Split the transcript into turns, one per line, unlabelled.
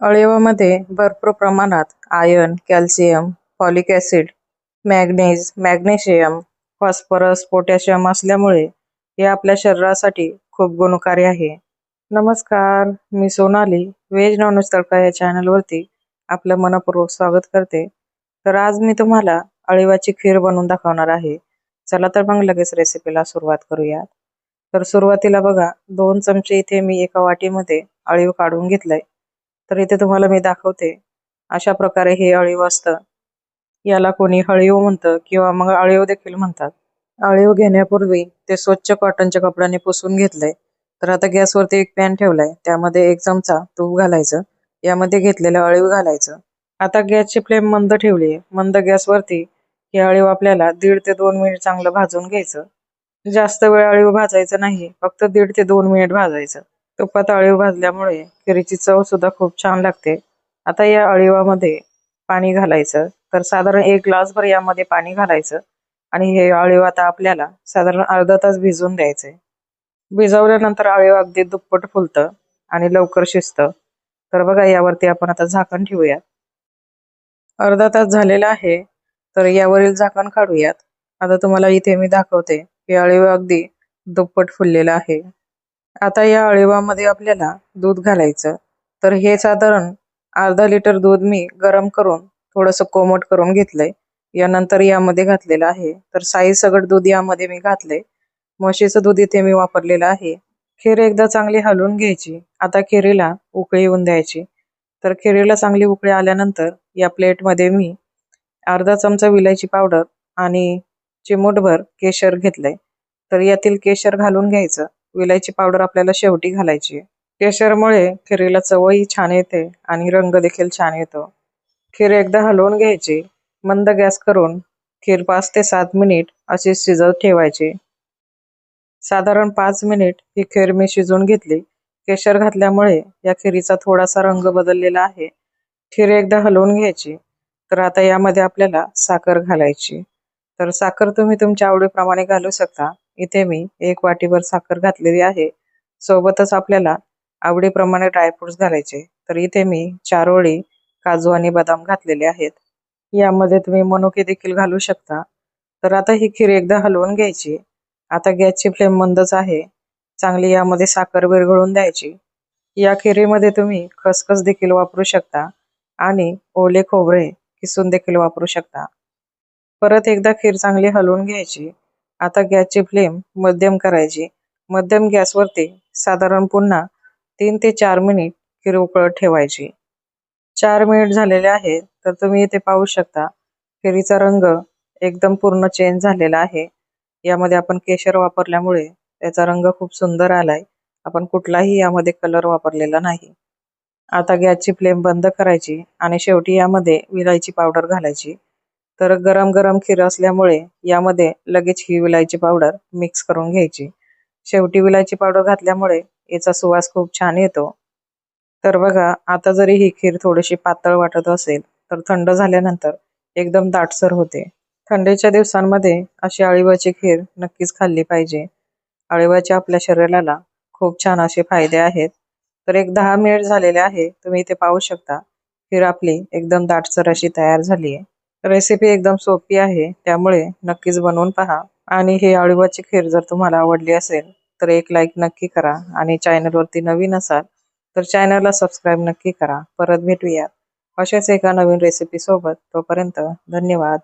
अळीवामध्ये भरपूर प्रमाणात iron calcium folic acid magnesium magnesium phosphorus potassium असल्यामुळे हे आपल्या शरीरासाठी खूप गुणकारी आहे. नमस्कार मी सोनाली व्हेज नॉनव्हेज तडका या चॅनलवरती आपलं मनपूर्वक स्वागत करते. तर आज मी तुम्हाला अळीवाची खीर बनवून दाखवणार आहे. चला तर मग लगेच रेसिपीला सुरुवात करूया तर सुरुवातीला बघा दोन चमचे इथे मी एका वाटीमध्ये अळीव काढून घेतलंय. तर इथे तुम्हाला मी दाखवते. अशा प्रकारे हे अळीव असतं. याला कोणी हळीव म्हणतं किंवा मग अळीव देखील म्हणतात. अळीव घेण्यापूर्वी ते स्वच्छ कॉटनच्या कपड्याने पुसून घेतलंय. तर आता गॅसवरती एक पॅन ठेवलाय. त्यामध्ये एक चमचा तूप घालायचं. यामध्ये घेतलेलं अळीव घालायचं. आता गॅसची फ्लेम मंद ठेवली. मंद गॅसवरती हे अळीव आपल्याला दीड ते दोन मिनिट चांगलं भाजून घ्यायचं. जास्त वेळ अळीव भाजायचं नाही. फक्त दीड ते दोन मिनिट भाजायचं. तुपात अळीव भाजल्यामुळे खिरीची चव सुद्धा खूप छान लागते. आता या अळीवामध्ये पाणी घालायचं. तर साधारण एक ग्लासभर यामध्ये पाणी घालायचं. आणि हे अळीव आता आपल्याला साधारण अर्धा तास भिजवून द्यायचे. भिजवल्यानंतर अळीव अगदी दुप्पट फुलतं आणि लवकर शिजतं. तर बघा यावरती आपण आता झाकण ठेवूयात. अर्धा तास झालेला आहे तर यावरील झाकण काढूयात. आता तुम्हाला इथे मी दाखवते हे अळीव अगदी दुप्पट फुललेलं आहे. आता या अळीवामध्ये आपल्याला दूध घालायचं. तर हे साधारण अर्धा लिटर दूध मी गरम करून थोडंसं कोमट करून घेतलंय. यानंतर यामध्ये घातलेलं आहे. तर साई सगळ दूध यामध्ये मी घातलंय. म्हशीचं दूध इथे मी वापरलेलं आहे. खीर एकदा चांगली हलवून घ्यायची. आता खिरीला उकळी येऊन द्यायची. तर खिरीला चांगली उकळी आल्यानंतर या प्लेटमध्ये मी अर्धा चमचा विलायची पावडर आणि चिमूटभर केशर घेतलंय. तर यातील केशर घालून घ्यायचं. विलायची पावडर आपल्याला शेवटी घालायची केशरमुळे खिरीला चवही छान येते आणि रंग देखील छान येतो. खीर एकदा हलवून घ्यायची. मंद गॅस करून खीर पाच ते सात मिनिट अशी शिजत ठेवायची. साधारण पाच मिनिट ही खीर मी शिजवून घेतली. केशर घातल्यामुळे या खिरीचा थोडासा रंग बदललेला आहे. खीर एकदा हलवून घ्यायची. तर आता यामध्ये आपल्याला साखर घालायची. तर साखर तुम्ही तुमच्या आवडीप्रमाणे घालू शकता. इथे मी एक वाटीभर साखर घातलेली आहे. सोबतच आपल्याला आवडीप्रमाणे ड्रायफ्रुट्स घालायचे. तर इथे मी चार ओळी काजू आणि बदाम घातलेले आहेत. यामध्ये तुम्ही मनुके देखील घालू शकता. तर आता ही खीर एकदा हलवून घ्यायची. आता गॅसची फ्लेम मंदच आहे. चांगली यामध्ये साखर विरघळून द्यायची. या खिरीमध्ये तुम्ही खसखस देखील वापरू शकता आणि ओले खोबरे किसून देखील वापरू शकता. परत एकदा खीर चांगली हलवून घ्यायची. आता गॅसची फ्लेम मध्यम करायची. मध्यम गॅसवरती साधारण पुन्हा तीन ते चार मिनिट खीर उकळत ठेवायची. चार मिनिट झालेले आहेत तर तुम्ही इथे पाहू शकता खिरीचा रंग एकदम पूर्ण चेंज झालेला आहे. यामध्ये आपण केशर वापरल्यामुळे त्याचा रंग खूप सुंदर आलाय. आपण कुठलाही यामध्ये कलर वापरलेला नाही. आता गॅसची फ्लेम बंद करायची आणि शेवटी यामध्ये विलायची पावडर घालायची. तर गरम गरम खीर असल्यामुळे यामध्ये लगेच ही विलायची पावडर मिक्स करून घ्यायची. शेवटी विलायची पावडर घातल्यामुळे याचा सुवास खूप छान येतो. तर बघा आता जरी ही खीर थोडीशी पातळ वाटत असेल तर थंड झाल्यानंतर एकदम दाटसर होते. थंडीच्या दिवसांमध्ये अशी अळीवाची खीर नक्कीच खाल्ली पाहिजे. अळीवाचे आपल्या शरीराला खूप छान असे फायदे आहेत. तर एक दहा मिनिट झालेले आहे तुम्ही इथे पाहू शकता. खीर आपली एकदम दाटसर अशी तयार झाली आहे रेसिपी एकदम सोपी आहे त्यामुळे नक्कीच बनवून पहा. आणि हे अळीवाची खीर जर तुम्हाला आवडली असेल तर एक लाईक नक्की करा आणि चॅनलवरती नवीन असाल तर चॅनलला सबस्क्राईब नक्की करा. परत भेटूयात. अशाच एका नवीन रेसिपी सोबत. तोपर्यंत धन्यवाद.